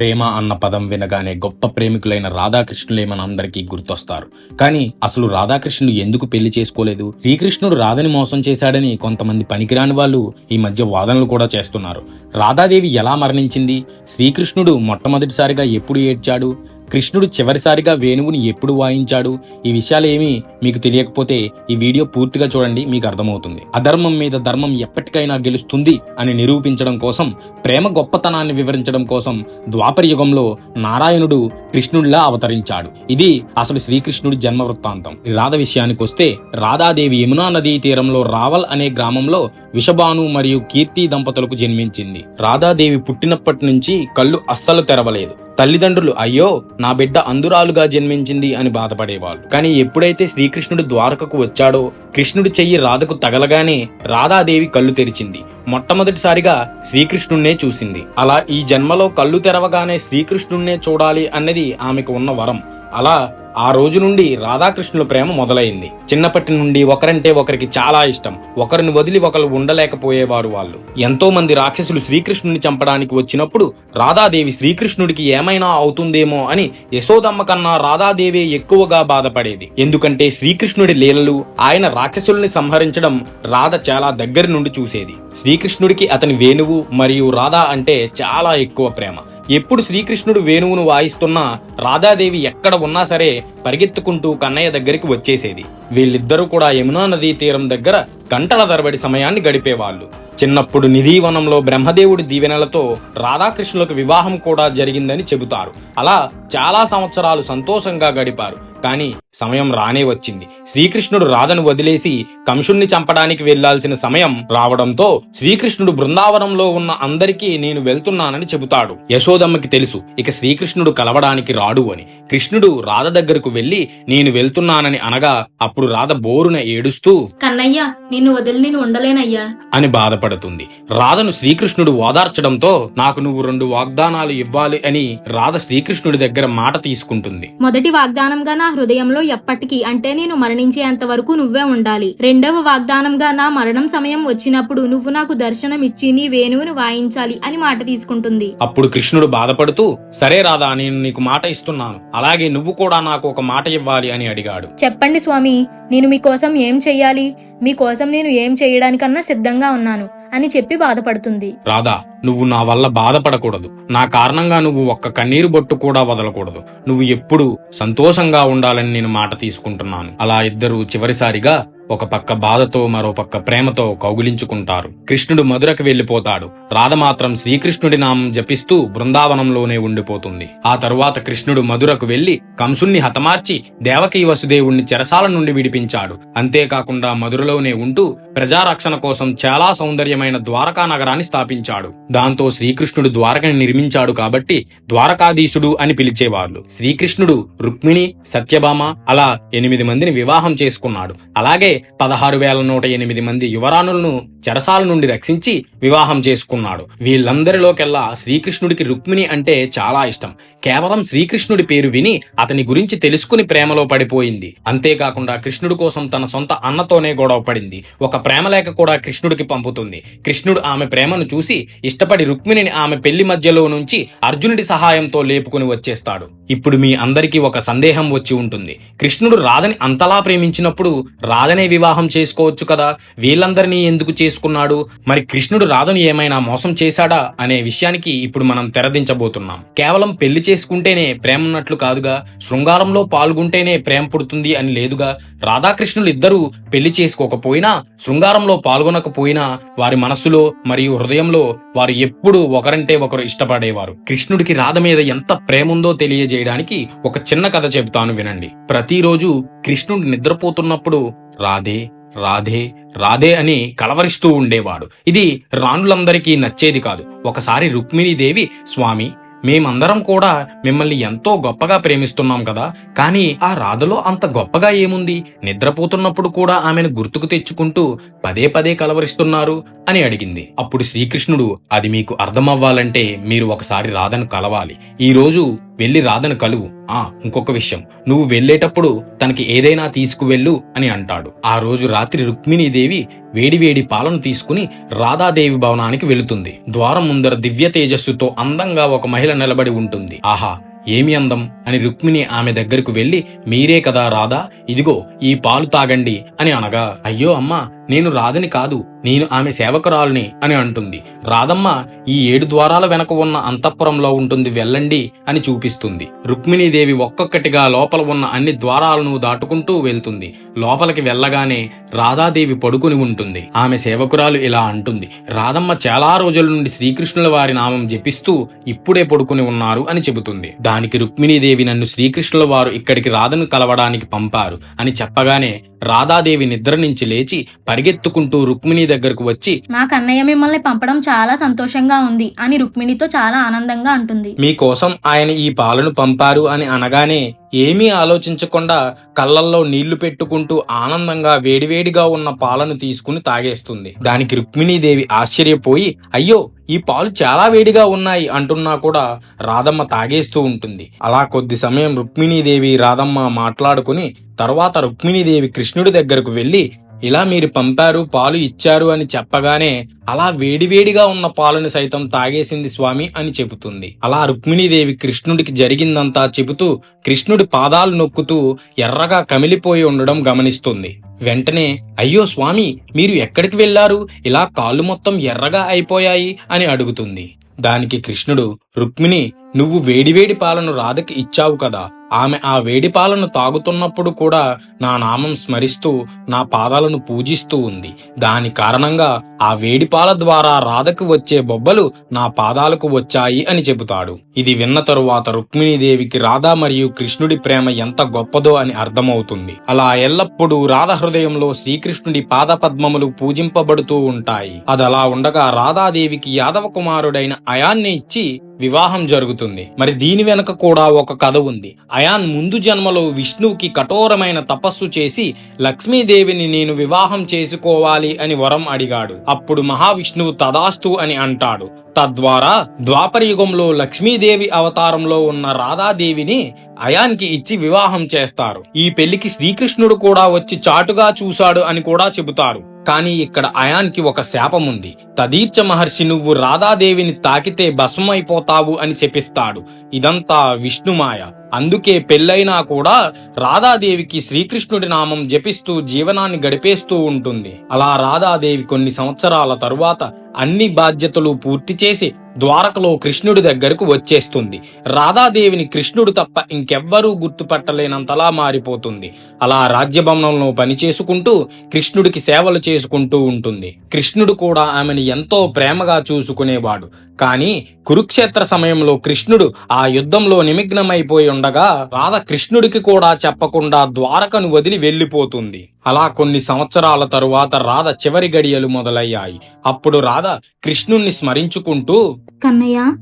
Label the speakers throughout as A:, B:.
A: ప్రేమ అన్న పదం వినగానే గొప్ప ప్రేమికులైన రాధాకృష్ణులే మన అందరికీ గుర్తొస్తారు. కానీ అసలు రాధాకృష్ణుడు ఎందుకు పెళ్ళి చేసుకోలేదు? శ్రీకృష్ణుడు రాధని మోసం చేశాడని కొంతమంది పనికిరాని వాళ్ళు ఈ మధ్య వాదనలు కూడా చేస్తున్నారు. రాధాదేవి ఎలా మరణించింది? శ్రీకృష్ణుడు మొట్టమొదటిసారిగా ఎప్పుడు ఏడ్చాడు? కృష్ణుడు చివరిసారిగా వేణువుని ఎప్పుడు వాయించాడు? ఈ విషయాలు ఏమీ మీకు తెలియకపోతే ఈ వీడియో పూర్తిగా చూడండి మీకు అర్థమవుతుంది. అధర్మం మీద ధర్మం ఎప్పటికైనా గెలుస్తుంది అని నిరూపించడం కోసం ప్రేమ గొప్పతనాన్ని వివరించడం కోసం ద్వాపర యుగంలో నారాయణుడు కృష్ణుడిలా అవతరించాడు. ఇది అసలు శ్రీకృష్ణుడి జన్మ వృత్తాంతం రాధ విషయానికి వస్తే రాధాదేవి యమునా నదీ తీరంలో రావల్ అనే గ్రామంలో విషభాను మరియు కీర్తి దంపతులకు జన్మించింది. రాధాదేవి పుట్టినప్పటి నుంచి కళ్ళు అస్సలు తెరవలేదు. తల్లిదండ్రులు అయ్యో నా బిడ్డ అందురాలుగా జన్మించింది అని బాధపడేవాళ్ళు. కానీ ఎప్పుడైతే శ్రీకృష్ణుడు ద్వారకకు వచ్చాడో కృష్ణుడి చెయ్యి రాధకు తగలగానే రాధాదేవి కళ్ళు తెరిచింది. మొట్టమొదటిసారిగా శ్రీకృష్ణుణ్ణే చూసింది. అలా ఈ జన్మలో కళ్ళు తెరవగానే శ్రీకృష్ణుణ్ణే చూడాలి అన్నది ఆమెకు ఉన్న వరం. అలా ఆ రోజు నుండి రాధాకృష్ణుల ప్రేమ మొదలైంది. చిన్నప్పటి నుండి ఒకరంటే ఒకరికి చాలా ఇష్టం. ఒకరిని వదిలి ఒకరు ఉండలేకపోయేవారు వాళ్ళు. ఎంతో మంది రాక్షసులు శ్రీకృష్ణుని చంపడానికి వచ్చినప్పుడు రాధాదేవి శ్రీకృష్ణుడికి ఏమైనా అవుతుందేమో అని యశోదమ్మ కన్నా రాధాదేవి ఎక్కువగా బాధపడేది. ఎందుకంటే శ్రీకృష్ణుడి లీలలు ఆయన రాక్షసుల్ని సంహరించడం రాధ చాలా దగ్గర నుండి చూసేది. శ్రీకృష్ణుడికి అతని వేణువు మరియు రాధ అంటే చాలా ఎక్కువ ప్రేమ. ఎప్పుడు శ్రీకృష్ణుడు వేణువును వాయిస్తున్నా రాధాదేవి ఎక్కడ ఉన్నా సరే పరిగెత్తుకుంటూ కన్నయ్య దగ్గరికి వచ్చేసేది. వీళ్ళిద్దరూ కూడా యమునా నదీ తీరం దగ్గర గంటల తరబడి సమయాన్ని గడిపేవాళ్ళు. చిన్నప్పుడు నిధివనంలో బ్రహ్మదేవుడి దీవెనలతో రాధాకృష్ణులకు వివాహం కూడా జరిగిందని చెబుతారు. అలా చాలా సంవత్సరాలు సంతోషంగా గడిపారు. కానీ సమయం రానే వచ్చింది. శ్రీకృష్ణుడు రాధను వదిలేసి కంసుణ్ణి చంపడానికి వెళ్ళాల్సిన సమయం రావడంతో శ్రీకృష్ణుడు బృందావనంలో ఉన్న అందరికీ నేను వెళ్తున్నానని చెబుతాడు. యశోదమ్మకి తెలుసు ఇక శ్రీకృష్ణుడు కలవడానికి రాడు అని. కృష్ణుడు రాధ దగ్గరకు వెళ్ళి నేను వెళ్తున్నానని అనగా అప్పుడు రాధ బోరున ఏడుస్తూ
B: కన్నయ్య నిన్ను వదిలి నేను ఉండలేనయ్యా.
A: అని బాధపడుతుంది. రాధను శ్రీకృష్ణుడు ఓదార్చడంతో నాకు నువ్వు రెండు వాగ్దానాలు ఇవ్వాలి అని రాధ శ్రీకృష్ణుడి దగ్గర మాట తీసుకుంటుంది.
B: మొదటి వాగ్దానంగా నా హృదయంలో ఎప్పటికీ అంటే నేను మరణించేంత వరకు నువ్వే ఉండాలి. రెండవ వాగ్దానంగా నా మరణం సమయం వచ్చినప్పుడు నువ్వు నాకు దర్శనం ఇచ్చి నీ వేణువును వాయించాలి అని మాట తీసుకుంటుంది.
A: అప్పుడు కృష్ణుడు బాధపడుతూ సరే రాధా నేను నీకు మాట ఇస్తున్నాను. అలాగే నువ్వు కూడా నాకు ఒక మాట ఇవ్వాలి అని అడిగాడు.
B: చెప్పండి స్వామి నేను మీకోసం ఏం చెయ్యాలి? మీకోసం నేను ఏం చేయడానికన్నా సిద్ధంగా ఉన్నాను. అని చెప్పి బాధపడుతుంది.
A: రాధా నువ్వు నా వల్ల బాధపడకూడదు. నా కారణంగా నువ్వు ఒక్క కన్నీరు బొట్టు కూడా వదలకూడదు. నువ్వు ఎప్పుడు సంతోషంగా ఉండాలని నేను మాట తీసుకుంటున్నాను. అలా ఇద్దరు చివరిసారిగా ఒక పక్క బాధతో మరో పక్క ప్రేమతో కౌగిలించుకుంటారు. కృష్ణుడు మధురకు వెళ్ళిపోతాడు రాధ మాత్రం శ్రీకృష్ణుడి నామం జపిస్తూ బృందావనంలోనే ఉండిపోతుంది. ఆ తరువాత కృష్ణుడు మధురకు వెళ్ళి కంసుణ్ణి హతమార్చి దేవకీ వసుదేవుణ్ణి చెరసాల నుండి విడిపించాడు. అంతేకాకుండా మధురలోనే ఉంటూ ప్రజారక్షణ కోసం చాలా సౌందర్యమైన ద్వారకా నగరాన్ని స్థాపించాడు. దాంతో శ్రీకృష్ణుడు ద్వారకని నిర్మించాడు కాబట్టి ద్వారకాధీశుడు అని పిలిచేవాళ్ళు. శ్రీకృష్ణుడు రుక్మిణి సత్యభామ అలా ఎనిమిది మందిని వివాహం చేసుకున్నాడు. అలాగే పదహారు వేల నూట ఎనిమిది మంది యువరాణులను చెరసాల నుండి రక్షించి వివాహం చేసుకున్నాడు. వీళ్ళందరిలోకెల్లా శ్రీకృష్ణుడికి రుక్మిణి అంటే చాలా ఇష్టం. కేవలం శ్రీకృష్ణుడి పేరు విని అతని గురించి తెలుసుకుని ప్రేమలో పడిపోయింది. అంతేకాకుండా కృష్ణుడి కోసం తన సొంత అన్నతోనే గొడవ పడింది. ఒక ప్రేమలేఖ కూడా కృష్ణుడికి పంపుతుంది. కృష్ణుడు ఆమె ప్రేమను చూసి ఇష్టపడి రుక్మిణిని ఆమె పెళ్ళి మధ్యలో నుంచి అర్జునుడి సహాయంతో లేపుకుని వచ్చేస్తాడు. ఇప్పుడు మీ అందరికీ ఒక సందేహం వచ్చి ఉంటుంది. కృష్ణుడు రాధని అంతలా ప్రేమించినప్పుడు రాధనే వివాహం చేసుకోవచ్చు కదా? వీళ్ళందరినీ ఎందుకు చేసుకున్నాడు? మరి కృష్ణుడు రాధను ఏమైనా మోసం చేశాడా అనే విషయానికి ఇప్పుడు మనం తెరదించబోతున్నాం. కేవలం పెళ్ళి చేసుకుంటేనే ప్రేమ ఉన్నట్లు కాదుగా శృంగారంలో పాల్గొంటేనే ప్రేమ పుడుతుంది అని లేదుగా రాధాకృష్ణులు ఇద్దరూ పెళ్ళి చేసుకోకపోయినా శృంగారంలో పాల్గొనకపోయినా వారి మనస్సులో మరియు హృదయంలో వారు ఎప్పుడూ ఒకరంటే ఒకరు ఇష్టపడేవారు. కృష్ణుడికి రాధ మీద ఎంత ప్రేముందో తెలియజేయడానికి ఒక చిన్న కథ చెబుతాను వినండి. ప్రతిరోజు కృష్ణుడు నిద్రపోతున్నప్పుడు రాధే రాధే రాధే అని కలవరిస్తూ ఉండేవాడు. ఇది రాణులందరికీ నచ్చేది కాదు. ఒకసారి రుక్మిణీదేవి స్వామి మేమందరం కూడా మిమ్మల్ని ఎంతో గొప్పగా ప్రేమిస్తున్నాం కదా కానీ ఆ రాధలో అంత గొప్పగా ఏముంది? నిద్రపోతున్నప్పుడు కూడా ఆమెను గుర్తుకు తెచ్చుకుంటూ పదే పదే కలవరిస్తున్నారు అని అడిగింది. అప్పుడు శ్రీకృష్ణుడు అది మీకు అర్థమవ్వాలంటే మీరు ఒకసారి రాధను కలవాలి. ఈరోజు వెళ్ళి రాధను కలువు. ఆ ఇంకొక విషయం. నువ్వు వెళ్ళేటప్పుడు తనకి ఏదైనా తీసుకువెళ్ళు అని అంటాడు. ఆ రోజు రాత్రి రుక్మిణీదేవి వేడివేడి పాలను తీసుకుని రాధాదేవి భవనానికి వెళుతుంది. ద్వారం ముందర దివ్య తేజస్సుతో అందంగా ఒక మహిళ నిలబడి ఉంటుంది. ఆహా ఏమి అందం? అని రుక్మిణి ఆమె దగ్గరకు వెళ్ళి మీరే కదా రాధా ఇదిగో ఈ పాలు తాగండి అని అనగా అయ్యో అమ్మా నేను రాధని కాదు నేను ఆమె సేవకురాలిని అని అంటుంది. రాధమ్మ ఈ ఏడు ద్వారాల వెనక ఉన్న అంతఃపురంలో ఉంటుంది వెళ్ళండి అని చూపిస్తుంది. రుక్మిణీదేవి ఒక్కొక్కటిగా లోపల ఉన్న అన్ని ద్వారాలను దాటుకుంటూ వెళ్తుంది. లోపలికి వెళ్ళగానే రాధాదేవి పడుకుని ఉంటుంది. ఆమె సేవకురాలు ఇలా అంటుంది. రాధమ్మ చాలా రోజుల నుండి శ్రీకృష్ణుల వారి నామం జపిస్తూ ఇప్పుడే పడుకుని ఉన్నారు అని చెబుతుంది. దానికి రుక్మిణీదేవి నన్ను శ్రీకృష్ణుల వారు ఇక్కడికి రాధను కలవడానికి పంపారు అని చెప్పగానే రాధాదేవి నిద్ర నుంచి లేచి పరిగెత్తుకుంటూ రుక్మిణి దగ్గరకు వచ్చి
B: నా కన్నయ్య మిమ్మల్ని పంపడం చాలా సంతోషంగా ఉంది అని రుక్మిణితో చాలా ఆనందంగా అంటుంది.
A: మీకోసం ఆయన ఈ పాలను పంపారు అని అనగానే ఏమీ ఆలోచించకుండా కళ్ళల్లో నీళ్ళు పెట్టుకుంటూ ఆనందంగా వేడివేడిగా ఉన్న పాలను తీసుకుని తాగేస్తుంది. దానికి రుక్మిణీదేవి ఆశ్చర్యపోయి అయ్యో ఈ పాలు చాలా వేడిగా ఉన్నాయి అంటున్నా కూడా రాధమ్మ తాగేస్తూ ఉంటుంది. అలా కొద్ది సమయం రుక్మిణీదేవి రాధమ్మ మాట్లాడుకుని తర్వాత రుక్మిణీదేవి కృష్ణుడి దగ్గరకు వెళ్ళి ఇలా మీరు పంపారు పాలు ఇచ్చారు అని చెప్పగానే అలా వేడివేడిగా ఉన్న పాలను సైతం తాగేసింది స్వామి అని చెబుతుంది. అలా రుక్మిణీదేవి కృష్ణుడికి జరిగిందంతా చెబుతూ కృష్ణుడి పాదాలు నొక్కుతూ ఎర్రగా కమిలిపోయి ఉండడం గమనిస్తుంది. వెంటనే అయ్యో స్వామి మీరు ఎక్కడికి వెళ్ళారు ఇలా కాళ్ళు మొత్తం ఎర్రగా అయిపోయాయి అని అడుగుతుంది. దానికి కృష్ణుడు రుక్మిణి నువ్వు వేడివేడి పాలను రాధకి ఇచ్చావు కదా. ఆమె ఆ వేడి పాలను తాగుతున్నప్పుడు కూడా నా నామం స్మరిస్తూ నా పాదాలను పూజిస్తూ ఉంది. దాని కారణంగా ఆ వేడి పాల ద్వారా రాధకు వచ్చే బొబ్బలు నా పాదాలకు వచ్చాయి అని చెబుతాడు. ఇది విన్న తరువాత రుక్మిణీదేవికి రాధ మరియు కృష్ణుడి ప్రేమ ఎంత గొప్పదో అని అర్థమవుతుంది. అలా ఎల్లప్పుడూ రాధ హృదయంలో శ్రీకృష్ణుడి పాద పద్మములు పూజింపబడుతూ ఉంటాయి. అది అలా ఉండగా రాధాదేవికి యాదవ కుమారుడైన అయాన్ని ఇచ్చి వివాహం జరుగుతుంది. మరి దీని వెనక కూడా ఒక కథ ఉంది. అయాన్ ముందు జన్మలో విష్ణువుకి కఠోరమైన తపస్సు చేసి లక్ష్మీదేవిని నేను వివాహం చేసుకోవాలి అని వరం అడిగాడు. అప్పుడు మహావిష్ణువు తదాస్తు అని అంటాడు. తద్వారా ద్వాపర యుగంలో లక్ష్మీదేవి అవతారంలో ఉన్న రాధాదేవిని అయాన్కి ఇచ్చి వివాహం చేస్తారు. ఈ పెళ్ళికి శ్రీకృష్ణుడు కూడా వచ్చి చాటుగా చూశాడు అని కూడా చెబుతారు. కానీ ఇక్కడ అయాన్కి ఒక శాపం ఉంది తదీర్చ మహర్షి నువ్వు రాధాదేవిని తాకితే భస్మైపోతావు అని చెప్పిస్తాడు. ఇదంతా విష్ణుమాయ. అందుకే పెళ్ళైనా కూడా రాధాదేవికి శ్రీకృష్ణుడి నామం జపిస్తూ జీవనాన్ని గడిపేస్తూ ఉంటుంది. అలా రాధాదేవి కొన్ని సంవత్సరాల తరువాత అన్ని బాధ్యతలు పూర్తి చేసి ద్వారకలో కృష్ణుడి దగ్గరకు వచ్చేస్తుంది. రాధాదేవిని కృష్ణుడు తప్ప ఇంకెవ్వరూ గుర్తుపట్టలేనంతలా మారిపోతుంది. అలా రాజ్యభవనంలో పనిచేసుకుంటూ కృష్ణుడికి సేవలు చేసుకుంటూ ఉంటుంది. కృష్ణుడు కూడా ఆమెను ఎంతో ప్రేమగా చూసుకునేవాడు. కానీ కురుక్షేత్ర సమయంలో కృష్ణుడు ఆ యుద్ధంలో నిమగ్నమైపోయి ఉండగా రాధ కృష్ణుడికి కూడా చెప్పకుండా ద్వారకను వదిలి వెళ్ళిపోతుంది అలా కొన్ని సంవత్సరాల తరువాత రాధ చివరి గడియలు మొదలయ్యాయి. అప్పుడు రాధ కృష్ణుణ్ణి స్మరించుకుంటూ
B: కన్నయ్య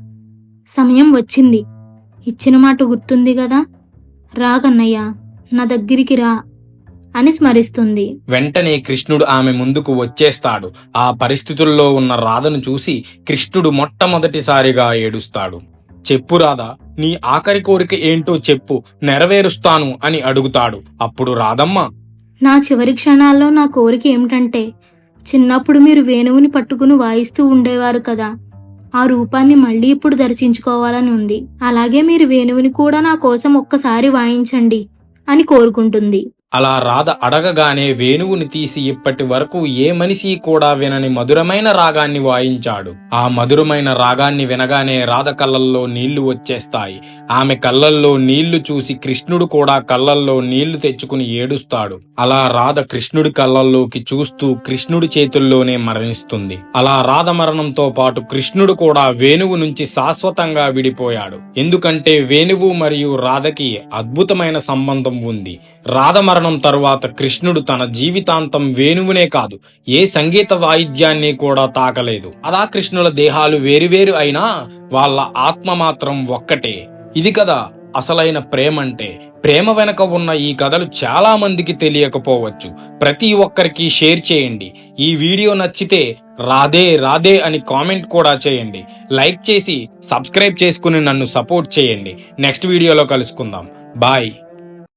B: సమయం వచ్చింది. ఇచ్చిన మాట గుర్తుంది కదా? రా కన్నయ్య నా దగ్గరికి రా అని స్మరిస్తుంది.
A: వెంటనే కృష్ణుడు ఆమె ముందుకు వచ్చేస్తాడు. ఆ పరిస్థితుల్లో ఉన్న రాధను చూసి కృష్ణుడు మొట్టమొదటిసారిగా ఏడుస్తాడు. చెప్పు రాధా నీ ఆఖరి కోరిక ఏంటో చెప్పు నెరవేరుస్తాను అని అడుగుతాడు. అప్పుడు రాధమ్మ
B: నా చివరి క్షణాల్లో నా కోరిక ఏమిటంటే చిన్నప్పుడు మీరు వేణువుని పట్టుకుని వాయిస్తూ ఉండేవారు కదా. ఆ రూపాన్ని మళ్ళీ ఇప్పుడు దర్శించుకోవాలని ఉంది. అలాగే మీరు వేణువుని కూడా నా కోసం ఒక్కసారి వాయించండి అని కోరుకుంటుంది.
A: అలా రాధ అడగగానే వేణువుని తీసి ఇప్పటి వరకు ఏ మనిషి కూడా వినని మధురమైన రాగాన్ని వాయించాడు. ఆ మధురమైన రాగాన్ని వినగానే రాధ కళ్ళల్లో నీళ్ళు వచ్చేస్తాయి. ఆమె కళ్ళల్లో నీళ్ళు చూసి కృష్ణుడు కూడా కళ్ళల్లో నీళ్ళు తెచ్చుకుని ఏడుస్తాడు. అలా రాధ కృష్ణుడి కళ్ళల్లోకి చూస్తూ కృష్ణుడి చేతుల్లోనే మరణిస్తుంది. అలా రాధ మరణంతో పాటు కృష్ణుడు కూడా వేణువు నుంచి శాశ్వతంగా విడిపోయాడు. ఎందుకంటే వేణువు మరియు రాధకి అద్భుతమైన సంబంధం ఉంది. రాధ మరణం తరువాత కృష్ణుడు తన జీవితాంతం వేణువునే కాదు ఏ సంగీత వాయిద్యాన్ని కూడా తాకలేదు. అలా కృష్ణుల దేహాలు వేరువేరు అయినా వాళ్ళ ఆత్మ మాత్రం ఒక్కటే. ఇది కదా అసలైన ప్రేమ అంటే ప్రేమ వెనక ఉన్న ఈ కథలు చాలా మందికి తెలియకపోవచ్చు. ప్రతి ఒక్కరికి షేర్ చేయండి. ఈ వీడియో నచ్చితే రాధే రాధే అని కామెంట్ కూడా చేయండి. లైక్ చేసి సబ్స్క్రైబ్ చేసుకుని నన్ను సపోర్ట్ చేయండి. నెక్స్ట్ వీడియోలో కలుసుకుందాం. బాయ్.